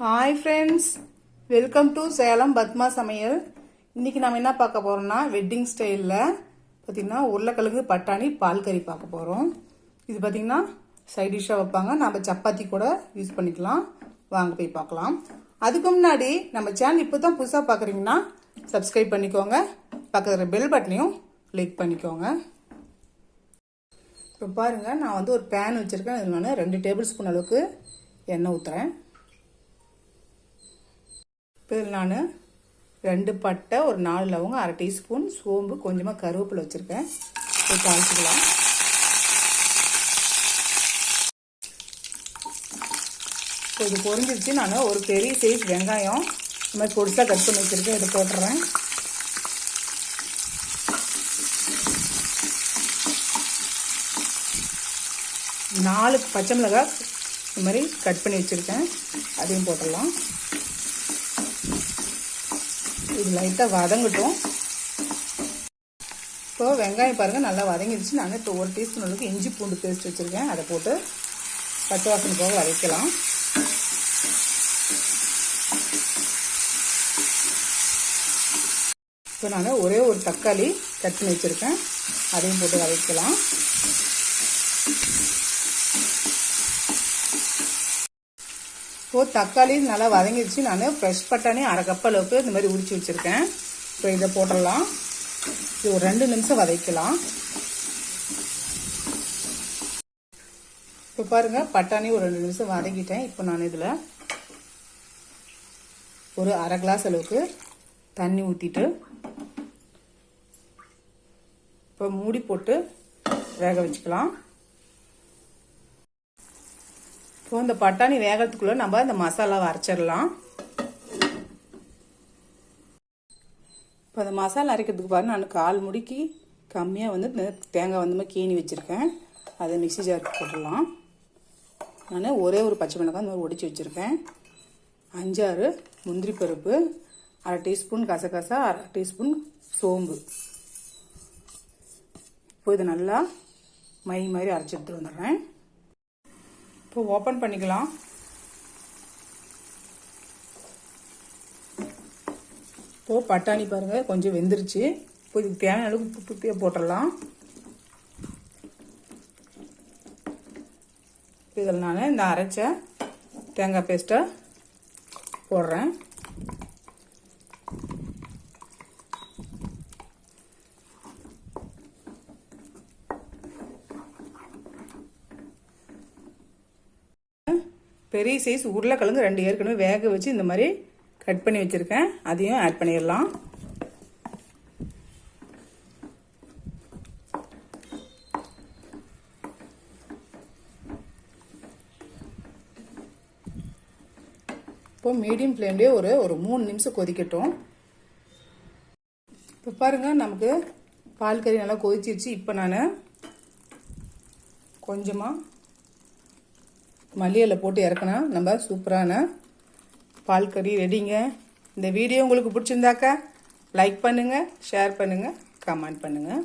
Hi friends welcome to Salem Padma சமையல் இன்னைக்கு நம்ம என்ன பார்க்க போறோம்னா வெட்டிங் ஸ்டைலில் பார்த்தீங்கன்னா உருளைக்கிழங்கு பட்டாணி பால் கறி பார்க்க போகிறோம் இது பார்த்தீங்கன்னா சைட் டிஷ்ஷாக வைப்பாங்க. நம்ம சப்பாத்தி கூட யூஸ் பண்ணிக்கலாம். வாங்க போய் பார்க்கலாம். அதுக்கு முன்னாடி நம்ம சேனல் இப்போ தான் புதுசாக பார்க்குறீங்கன்னா சப்ஸ்கிரைப் பண்ணிக்கோங்க. பக்கத்தில் பெல் பட்டனையும் கிளிக் பண்ணிக்கோங்க. இப்போ பாருங்கள் நான் வந்து ஒரு பேன் வச்சுருக்கேன். இதில் நான் ரெண்டு டேபிள் ஸ்பூன் அளவுக்கு எண்ணெய் ஊற்றுறேன் இப்போ இதில் நான் ரெண்டு பட்டை ஒரு நாலு லவங்க அரை டீஸ்பூன் சோம்பு கொஞ்சமாக கருவேப்பிலை வச்சுருக்கேன். போய் தாளிச்சிக்கலாம். இப்போ இது பொறிஞ்சிருச்சு நான் ஒரு பெரிய சைஸ் வெங்காயம் இந்த மாதிரி பொடிசாக கட் பண்ணி வச்சுருக்கேன். இதை போட்டுறேன். நாலு பச்சை மிளகாய் இந்த மாதிரி கட் பண்ணி வச்சுருக்கேன். அதையும் போட்டுடலாம். இது லைட்டாக வதங்கட்டும். இப்போ வெங்காயம் பாருங்கள் நல்லா வதங்கிடுச்சு. நான் இப்போ ஒரு டீஸ்பூன் அளவுக்கு இஞ்சி பூண்டு பேஸ்ட் வச்சுருக்கேன். அதை போட்டு பச்சை வாசனை போக வதக்கலாம். இப்போ நான் ஒரே ஒரு தக்காளி கட் பண்ணி வச்சுருக்கேன். அதையும் போட்டு வதக்கலாம். இப்போது தக்காளி நல்லா வதங்கிடுச்சு. நான் ஃப்ரெஷ் பட்டாணி அரை கப் அளவுக்கு இந்த மாதிரி உரிச்சு வச்சுருக்கேன். இப்போ இதை போட்டுடலாம். இது ஒரு ரெண்டு நிமிஷம் வதக்கலாம். இப்போ பாருங்க பட்டாணி ஒரு ரெண்டு நிமிஷம் வதக்கிட்டேன் இப்போ நான் இதில் ஒரு அரை கிளாஸ் அளவுக்கு தண்ணி ஊற்றிட்டு இப்போ மூடி போட்டு வேக வச்சுக்கலாம். இப்போ இந்த பட்டாணி வேகிறதுக்குள்ளே நம்ம இந்த மசாலாவை அரைச்சிடலாம். இப்போ அந்த மசாலா அரைக்கிறதுக்கு பாருங்க நான் கால் முடிக்கு கம்மியாக வந்து தேங்காய் வந்து கீணி கீனி வச்சுருக்கேன். அதை மிக்சி ஜாருக்கு போட்டுடலாம். நான் ஒரே ஒரு பச்சை மிளகாய் இந்த மாதிரி ஒடிச்சு வச்சுருக்கேன். அஞ்சாறு முந்திரி பருப்பு அரை டீஸ்பூன் கசகசா அரை டீஸ்பூன் சோம்பு. இப்போ இதை நல்லா மை மாதிரி அரைச்சி எடுத்துகிட்டு வந்துடுறேன். இப்போ ஓப்பன் பண்ணிக்கலாம். இப்போ பட்டாணி பாருங்கள் கொஞ்சம் வெந்துருச்சு. இப்போ இதுக்கு தேவையான அளவுக்கு உப்பு உப்பையை போட்டுடலாம். இதில் நான் இந்த அரைச்ச தேங்காய் பேஸ்ட்டை போடுறேன். பெரிய சைஸ் உருளைக்கிழங்கு ரெண்டு ஏற்கனவே வேக வச்சு இந்த மாதிரி கட் பண்ணி வச்சுருக்கேன். அதையும் ஆட் பண்ணிடலாம். இப்போ மீடியம் ஃப்ளேம்லேயே ஒரு ஒரு மூணு நிமிஷம் கொதிக்கட்டும். இப்போ பாருங்கள் நமக்கு பால் கறி நல்லா கொதிச்சிருச்சு. இப்போ நான் கொஞ்சமாக மல்லியில் போட்டு இறக்கினா நம்ம சூப்பரான பால் கறி ரெடிங்க. இந்த வீடியோ உங்களுக்கு பிடிச்சிருந்தாக்கா லைக் பண்ணுங்கள் ஷேர் பண்ணுங்கள் கமெண்ட் பண்ணுங்கள்